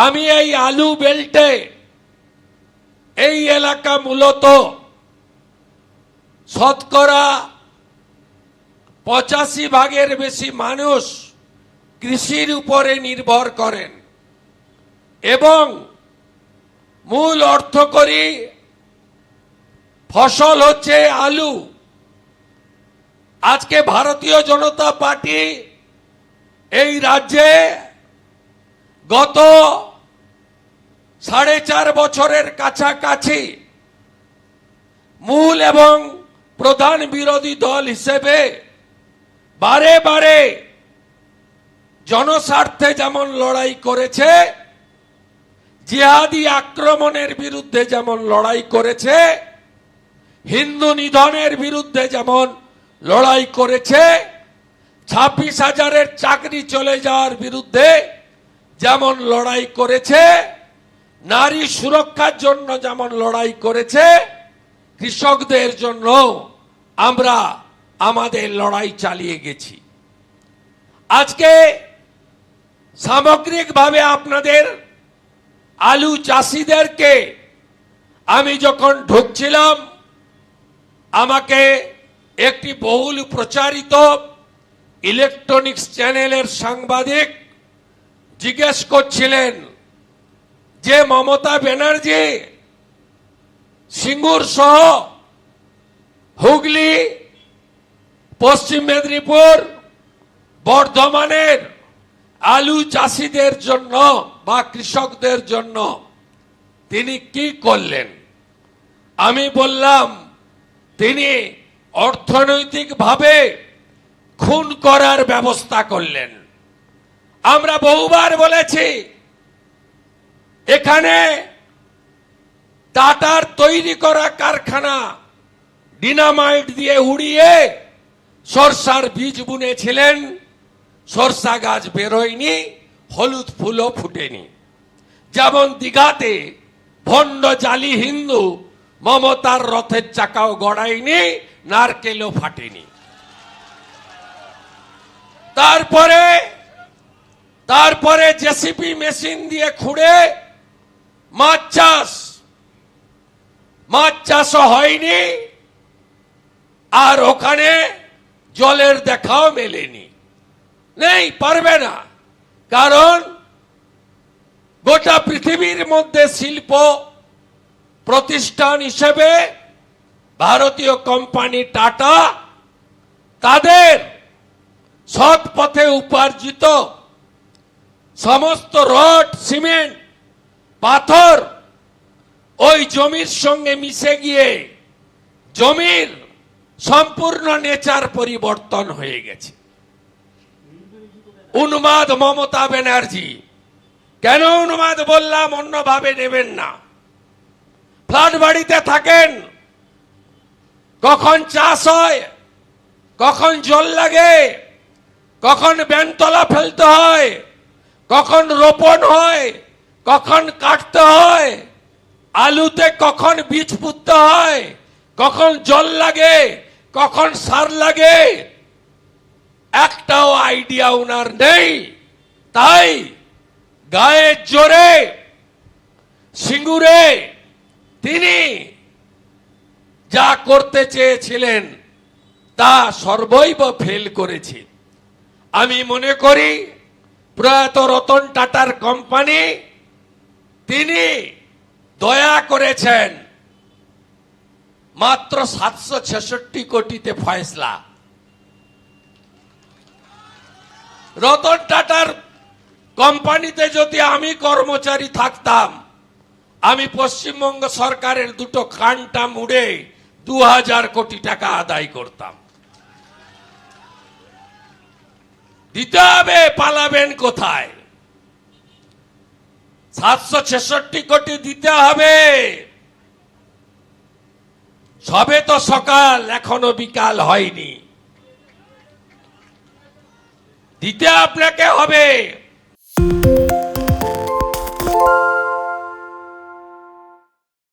আমি এই আলু বেল্টে এই এলাকা মূলত শতকরা পঁচাশি ভাগের বেশি মানুষ কৃষির উপরে নির্ভর করেন এবং মূল অর্থ করি ফসল হচ্ছে আলু। আজকে ভারতীয় জনতা পার্টি এই রাজ্যে গত সাড়ে চার বছরের কাছাকাছি মূল এবং প্রধান বিরোধী দল হিসেবে বারে বারে জনস্বার্থে যেমন লড়াই করেছে, জিহাদি আক্রমণের বিরুদ্ধে যেমন লড়াই করেছে, হিন্দু নিধনের বিরুদ্ধে যেমন লড়াই করেছে, ছাব্বিশ হাজারের চাকরি চলে যাওয়ার বিরুদ্ধে যেমন লড়াই করেছে নারী সুরক্ষার জন্য যেমন লড়াই করেছে, কৃষকদের জন্য আমরা আমাদের লড়াই চালিয়ে গেছি। আজকে সামগ্রিকভাবে আপনাদের আলু চাষিদেরকে আমি যখন ঢুকছিলাম, আমাকে একটি বহুল প্রচারিত ইলেকট্রনিক্স চ্যানেলের সাংবাদিক জিজ্ঞেস করছিলেন যে মমতা ব্যানার্জি, সিঙ্গুর সহ হুগলি, পশ্চিম মেদিনীপুর, বর্ধমানের আলু চাষিদের জন্য বা কৃষকদের জন্য তিনি কি করলেন? আমি বললাম, তিনি অর্থনৈতিকভাবে খুন করার ব্যবস্থা করলেন। আমরা বহুবার বলেছি এখানে টাটার তৈরি করা কারখানা ডিনামাইট দিয়ে উড়িয়ে সরষার বীজ বুনেছিলেন। সরষা গাছ বেরোয়নি, হলুদ ফুলও ফুটেনি। যেমন দিঘাতে ভণ্ড জালি হিন্দু মমতার রথের চাকাও গড়ায়নি, নারকেলও ফাটেনি। তারপরে তারপরে জেসিপি মেশিন দিয়ে খুঁড়ে মাছ চাষ। মাছ চাষও হয়নি, আর ওখানে জলের দেখাও মেলেনি। নেই, পারবে না। কারণ গোটা পৃথিবীর মধ্যে শিল্প প্রতিষ্ঠান হিসেবে ভারতীয় কোম্পানি টাটা তাদের সৎ পথে উপার্জিত সমস্ত রড, সিমেন্ট পাথর ওই জমির সঙ্গে মিশে গিয়ে জমির সম্পূর্ণ নেচার পরিবর্তন হয়ে গেছে। উন্মাদ মমতা ব্যানার্জি, কেন উন্মাদ বললাম অন্যভাবে নেবেন না? ফ্ল্যাট বাড়িতে থাকেন, কখন চাষ হয়, কখন জল লাগে, কখন ব্যানতলা ফেলতে হয়, কখন রোপণ হয় কখন কাটতে হয়? আলুতে কখন বীজ পুঁততে হয়? কখন জল লাগে? কখন সার লাগে? একটাও আইডিয়া ওনার নেই। তাই গায়ের জোরে, সিঙ্গুরে তিনি যা করতে চেয়েছিলেন তা সর্বৈব ফেল করেছে। আমি মনে করি প্রয়াত রতন টাটার কোম্পানি তিনি দয়া করেছেন, মাত্র সাতশো ছেষট্টি কোটিতে ফয়সলা। রতন টাটার কোম্পানিতে যদি আমি কর্মচারী থাকতাম, আমি পশ্চিমবঙ্গ সরকারের দুটো কানটা মুড়ে দু হাজার কোটি টাকা আদায় করতাম। দিতে হবে, পালাবেন কোথায়? সাতশো ছেষট্টি কোটি দিতে হবে। সবে তো সকাল এখনও বিকাল হয়নি। দিতে আপনাকে হবে।